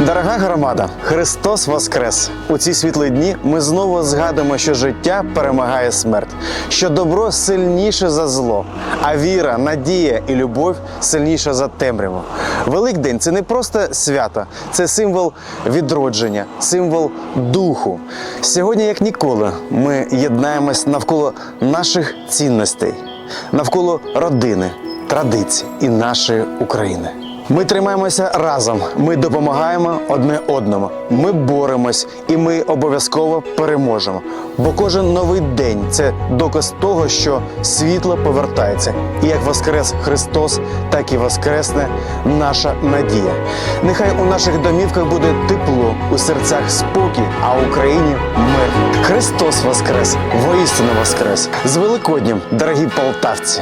Дорога громада, Христос Воскрес! У ці світлі дні ми знову згадуємо, що життя перемагає смерть, що добро сильніше за зло, а віра, надія і любов сильніша за темряву. Великдень це не просто свято, це символ відродження, символ духу. Сьогодні, як ніколи, ми єднаємось навколо наших цінностей, навколо родини, традицій і нашої України. Ми тримаємося разом, ми допомагаємо одне одному, ми боремось і ми обов'язково переможемо. Бо кожен новий день це доказ того, що світло повертається. І як воскрес Христос, так і воскресне наша надія. Нехай у наших домівках буде тепло, у серцях спокій, а в Україні мир. Христос Воскрес! Воістину Воскрес! З Великоднім, дорогі полтавці!